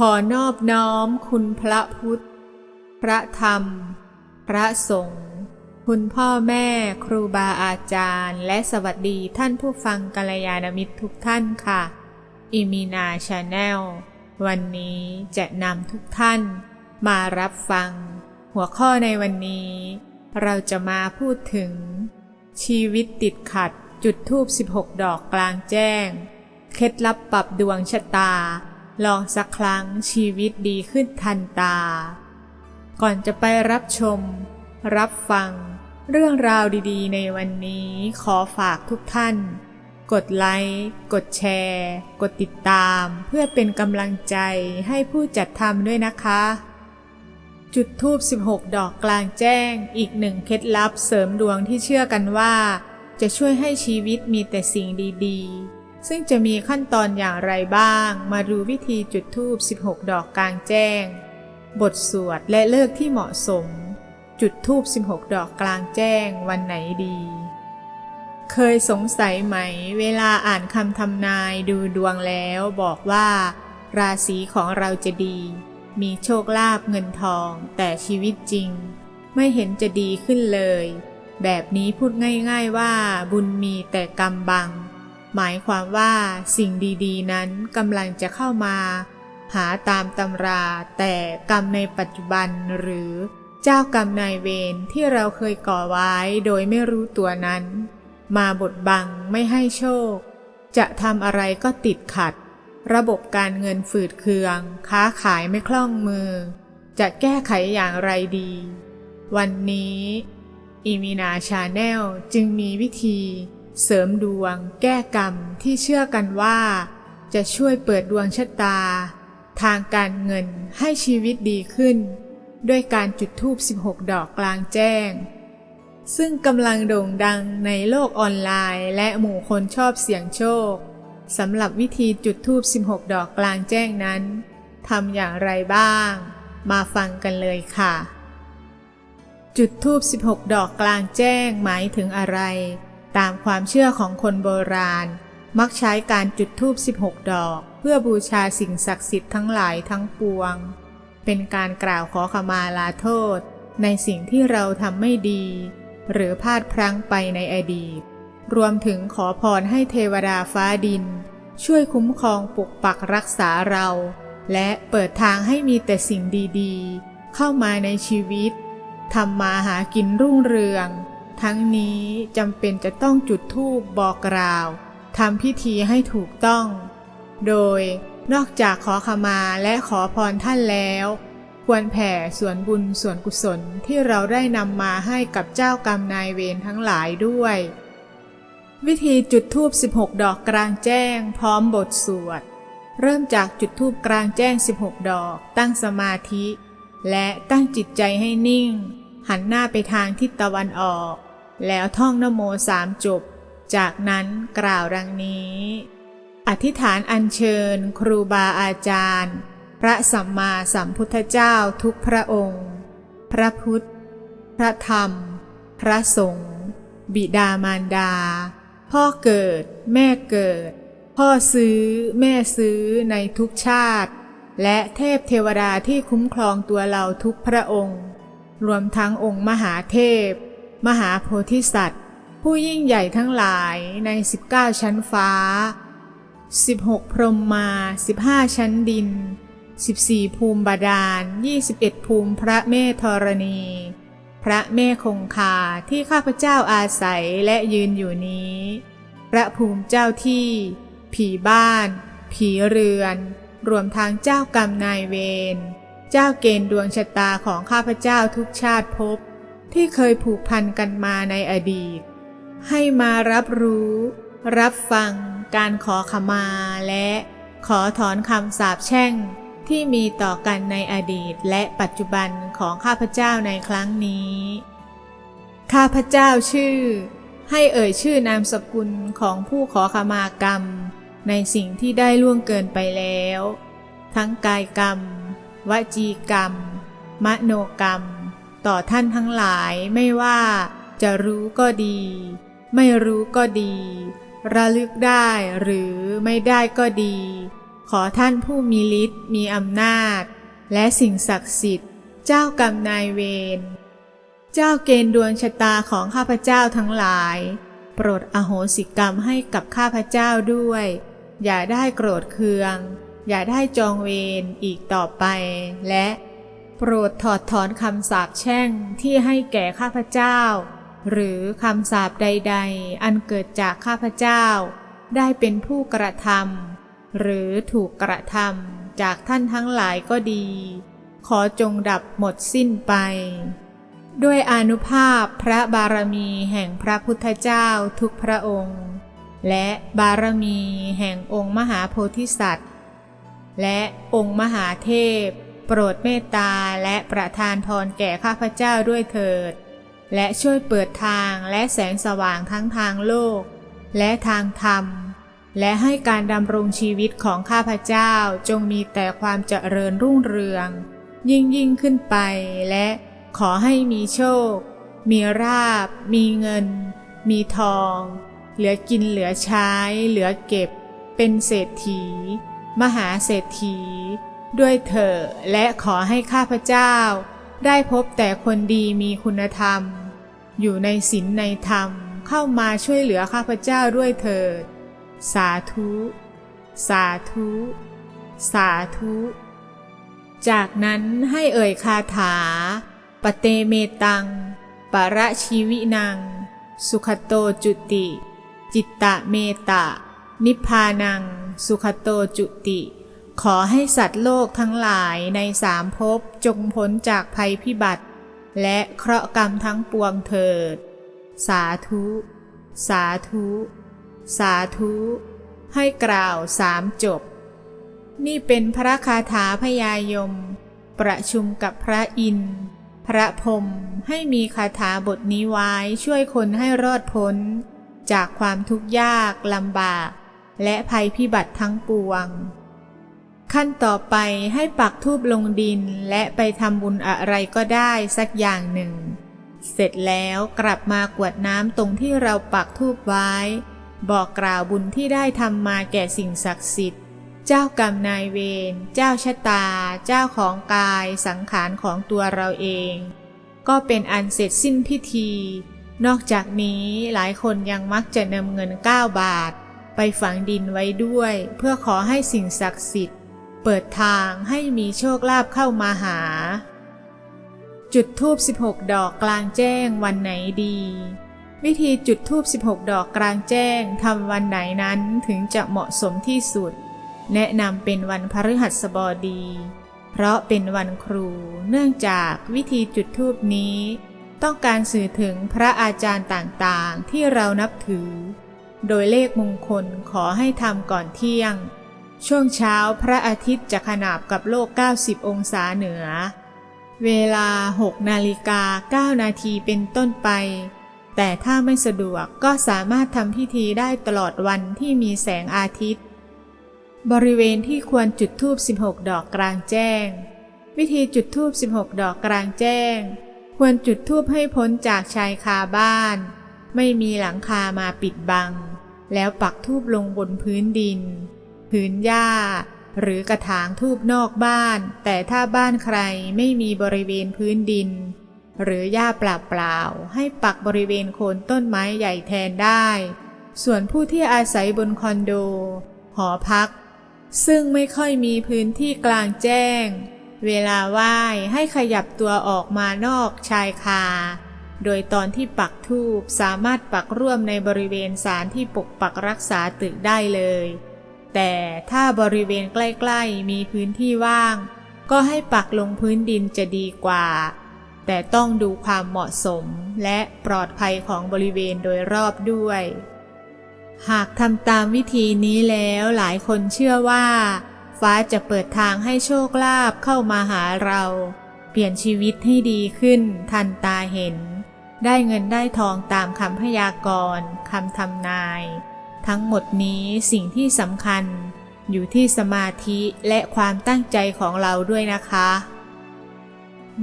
ขอนอบน้อมคุณพระพุทธ พระธรรม พระสงฆ์ คุณพ่อแม่ครูบาอาจารย์ และสวัสดีท่านผู้ฟังกัลยาณมิตรทุกท่านค่ะ อิมีนาชาแนล วันนี้จะนำทุกท่าน มารับฟัง หัวข้อในวันนี้ เราจะมาพูดถึง ชีวิตติดขัดจุดทูบ16 ดอกกลางแจ้ง เคล็ดลับปรับดวงชะตา ลองสักครั้งชีวิตดีขึ้นทันตา ก่อนจะไปรับชม รับฟัง เรื่องราวดีๆ ในวันนี้ขอฝากทุกท่าน กดไลค์ กดแชร์ กดติดตาม เพื่อเป็นกำลังใจให้ผู้จัดทำด้วยนะคะ จุดทูบ16 ดอกกลางแจ้ง อีกหนึ่งเคล็ดลับเสริมดวงที่เชื่อกันว่า จะช่วยให้ชีวิตมีแต่สิ่งดีๆ ซึ่งจะมีขั้นตอนอย่างไรบ้าง มาดูวิธีจุดทูบ16 ดอกกลางแจ้ง บทสวดและเลิกที่เหมาะสม จุดทูบ16 ดอกกลางแจ้งวันไหนดี เคยสงสัยไหม เวลาอ่านคำทำนายดูดวงแล้วบอกว่า ราศีของเราจะดี มีโชคลาภเงินทอง แต่ชีวิตจริง ไม่เห็นจะดีขึ้นเลย แบบนี้พูดง่าย ๆว่าบุญมีแต่กรรมบัง หมายความว่าสิ่งดีๆ นั้นกำลังจะเข้ามา หาตามตำราแต่กรรมในปัจจุบันหรือเจ้ากรรมนายเวรที่เราเคยก่อไว้โดยไม่รู้ตัวนั้น มาบดบังไม่ให้โชค จะทำอะไรก็ติดขัด ระบบการเงินฝืดเคือง ค้าขายไม่คล่องมือ จะแก้ไขอย่างไรดี วันนี้อีมีนาชาแนลจึงมีวิธี เสริมดวง แก้กรรมที่เชื่อกันว่า จะช่วยเปิดดวงชะตา ทางการเงินให้ชีวิตดีขึ้น ด้วยการจุดธูป 16 ดอกกลางแจ้ง ซึ่งกำลังโด่งดังในโลกออนไลน์และหมู่คนชอบเสี่ยงโชคสำหรับวิธีจุดธูป 16 ดอกกลางแจ้งนั้นทำอย่างไรบ้าง มาฟังกันเลยค่ะ จุดธูป 16 ดอกกลางแจ้งหมายถึงอะไร ตามความเชื่อของคนโบราณ มักใช้การจุดธูป 16 ดอก เพื่อบูชาสิ่งศักดิ์สิทธิ์ทั้งหลายทั้งปวง เป็นการกล่าวขอขมาลาโทษ ในสิ่งที่เราทำไม่ดี หรือพลาดพลั้งไปในอดีต รวมถึงขอพรให้เทวดาฟ้าดิน ช่วยคุ้มครองปกปักรักษาเรา และเปิดทางให้มีแต่สิ่งดีๆ เข้ามาในชีวิตทำมาหากินรุ่งเรือง ทั้งนี้จำเป็นจะต้องจุดธูปบอกกล่าวทำพิธีให้ถูกต้อง โดยนอกจากขอขมาและขอพรท่านแล้ว ควรแผ่ส่วนบุญส่วนกุศลที่เราได้นำมาให้กับเจ้ากรรมนายเวรทั้งหลายด้วย วิธีจุดธูป 16 ดอกกลางแจ้ง พร้อมบทสวด เริ่มจากจุดธูปกลางแจ้ง 16 ดอก ตั้งสมาธิ และตั้งจิตใจให้นิ่ง หันหน้าไปทางทิศตะวันออก แล้วท่องนโมสามจบ จากนั้นกล่าวดังนี้ อธิษฐานอัญเชิญ ครูบาอาจารย์ พระสัมมาสัมพุทธเจ้าทุกพระองค์ พระพุทธ พระธรรม พระสงฆ์บิดามารดา พ่อเกิด แม่เกิด พ่อซื้อ แม่ซื้อในทุกชาติ และเทพเทวดาที่คุ้มครองตัวเราทุกพระองค์ รวมทั้งองค์มหาเทพ มหาโพธิสัตว์ ผู้ยิ่งใหญ่ทั้งหลายใน 19 ชั้นฟ้า 16 พรหมมา 15 ชั้นดิน 14 ภูมิบาดาล 21 ภูมิพระเมธรณี พระแม่คงคาที่ข้าพเจ้าอาศัยและยืนอยู่นี้ พระภูมิเจ้าที่ ผีบ้าน ผีเรือน รวมทั้งเจ้ากรรมนายเวร เจ้าเกณฑ์ดวงชะตาของข้าพเจ้าทุกชาติภพที่เคยผูกพันกันมาในอดีต ให้มารับรู้ รับฟัง การขอขมาและขอถอนคำสาปแช่งที่มีต่อกันในอดีตและปัจจุบันของข้าพเจ้าในครั้งนี้ ข้าพเจ้าชื่อ ให้เอ่ยชื่อนามสกุลของผู้ขอขมากรรม ในสิ่งที่ได้ล่วงเกินไปแล้ว ทั้งกายกรรม วจีกรรม มโนกรรม ต่อท่านทั้งหลายไม่ว่าจะรู้ก็ดี ไม่รู้ก็ดี ระลึกได้หรือไม่ได้ก็ดี ขอท่านผู้มีฤทธิ์มีอำนาจ และสิ่งศักดิ์สิทธิ์ เจ้ากรรมนายเวรเจ้าเกณฑ์ดวงชะตาของข้าพเจ้าทั้งหลาย โปรดอโหสิกรรมให้กับข้าพเจ้าด้วย อย่าได้โกรธเคือง อย่าได้จองเวรอีกต่อไป และโปรดถอดถอนคำสาปแช่งที่ให้แก่ข้าพเจ้า หรือคำสาปใด ๆ อันเกิดจากข้าพเจ้า ได้เป็นผู้กระทำหรือถูกกระทำจากท่านทั้งหลายก็ดี ขอจงดับหมดสิ้นไป ด้วยอนุภาพพระบารมีแห่งพระพุทธเจ้าทุกพระองค์ และบารมีแห่งองค์มหาโพธิสัตว์ และองค์มหาเทพ โปรดเมตตาและประทานพรแก่ข้าพเจ้าด้วยเถิด และช่วยเปิดทางและแสงสว่างทั้งทางโลก และทางธรรม และให้การดำรงชีวิตของข้าพเจ้าจงมีแต่ความเจริญรุ่งเรือง ยิ่งยิ่งขึ้นไปและขอให้มีโชค มีราบ มีเงิน มีทอง เหลือกินเหลือใช้ เหลือเก็บ เป็นเศรษฐี มหาเศรษฐี ด้วยเถอและขอให้ข้าพเจ้า ได้พบแต่คนดีมีคุณธรรม อยู่ในศีลในธรรมเข้ามาช่วยเหลือข้าพเจ้าด้วยเถิด สาธุ สาธุ สาธุ จากนั้นให้เอ่ยคาถา ปเตเมตังปะระชีวินัง สุขโตจุติ จิตตะเมตะ นิพพานัง สุขโตจุติ ขอให้สัตว์โลกทั้งหลายในสามภพจงพ้นจากภัยพิบัติ และเคราะห์กรรมทั้งปวงเถิด สาธุ สาธุ สาธุ ให้กล่าวสามจบ นี่เป็นพระคาถาพยายม ประชุมกับพระอินทร์พระพรมให้มีคาถาบทนี้ไว้ช่วยคนให้รอดพ้น จากความทุกข์ยากลำบาก และภัยพิบัติทั้งปวง ขั้นต่อไปให้ปักทูบลงดินและไปทำบุญอะไรก็ได้สักอย่างหนึ่ง เสร็จแล้วกลับมากวดน้ำตรงที่เราปักทูบไว้ บอกกล่าวบุญที่ได้ทำมาแก่สิ่งศักดิ์สิทธิ์เจ้ากรรมนายเวร เจ้าชะตา เจ้าของกาย สังขารของตัวเราเอง ก็เป็นอันเสร็จสิ้นพิธี นอกจากนี้หลายคนยังมักจะนำเงิน 9 บาท ไปฝังดินไว้ด้วย เพื่อขอให้สิ่งศักดิ์สิทธิ์ เปิดทางให้มีโชคลาภเข้ามาหา จุดทูบ16 ดอกกลางแจ้งวันไหนดี วิธีจุดทูบ16 ดอกกลางแจ้งทำวันไหนนั้นถึงจะเหมาะสมที่สุด แนะนำเป็นวันพฤหัสบดี เพราะเป็นวันครู เนื่องจากวิธีจุดทูบนี้ ต้องการสื่อถึงพระอาจารย์ต่างๆ ที่เรานับถือ โดยเลขมงคลขอให้ทำก่อนเที่ยง ช่วงเช้าพระอาทิตย์จะขนาบกับโลก 90 องศาเหนือ เวลา 6 นาฬิกา 9 นาทีเป็นต้นไป แต่ถ้าไม่สะดวกก็สามารถทำพิธีได้ตลอดวันที่มีแสงอาทิตย์ บริเวณที่ควรจุดธูป 16 ดอกกลางแจ้ง วิธีจุดธูป 16 ดอกกลางแจ้ง ควรจุดธูปให้พ้นจากชายคาบ้าน ไม่มีหลังคามาปิดบัง แล้วปักธูปลงบนพื้นดิน พื้นหญ้า หรือกระถางทูบนอกบ้าน แต่ถ้าบ้านใครไม่มีบริเวณพื้นดิน หรือหญ้าเปล่าๆให้ปักบริเวณโคนต้นไม้ใหญ่แทนได้ ส่วนผู้ที่อาศัยบนคอนโด หอพัก ซึ่งไม่ค่อยมีพื้นที่กลางแจ้ง เวลาไหว้ให้ขยับตัวออกมานอกชายคา โดยตอนที่ปักทูบสามารถปักร่วมในบริเวณสารที่ปกปักรักษาตึกได้เลย แต่ถ้าบริเวณใกล้ๆมีพื้นที่ว่าง ก็ให้ปักลงพื้นดินจะดีกว่า แต่ต้องดูความเหมาะสมและปลอดภัยของบริเวณโดยรอบด้วย หากทำตามวิธีนี้แล้วหลายคนเชื่อว่า ฟ้าจะเปิดทางให้โชคลาภเข้ามาหาเรา เปลี่ยนชีวิตให้ดีขึ้นทันตาเห็น ได้เงินได้ทองตามคำพยากรณ์คำทำนาย ทั้งหมดนี้สิ่งที่สำคัญ อยู่ที่สมาธิและความตั้งใจของเราด้วยนะคะ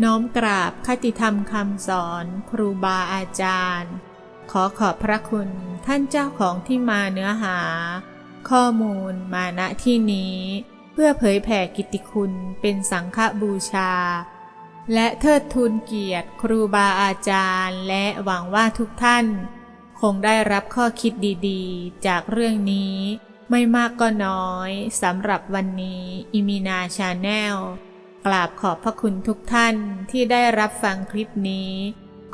น้อมกราบคติธรรมคำสอน ครูบาอาจารย์ ขอขอบพระคุณท่านเจ้าของที่มาเนื้อหา ข้อมูลมาณที่นี้ เพื่อเผยแผ่กิตติคุณเป็นสังฆบูชา และเทิดทูนเกียรติครูบาอาจารย์ และหวังว่าทุกท่าน คงได้รับข้อคิดดีๆ จากเรื่องนี้ไม่มากก็น้อยสำหรับวันนี้อิมินาชาแนลกราบขอบพระคุณทุกท่านที่ได้รับฟังคลิปนี้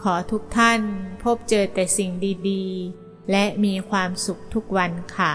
ขอทุกท่านพบเจอแต่สิ่งดีๆ และมีความสุขทุกวันค่ะ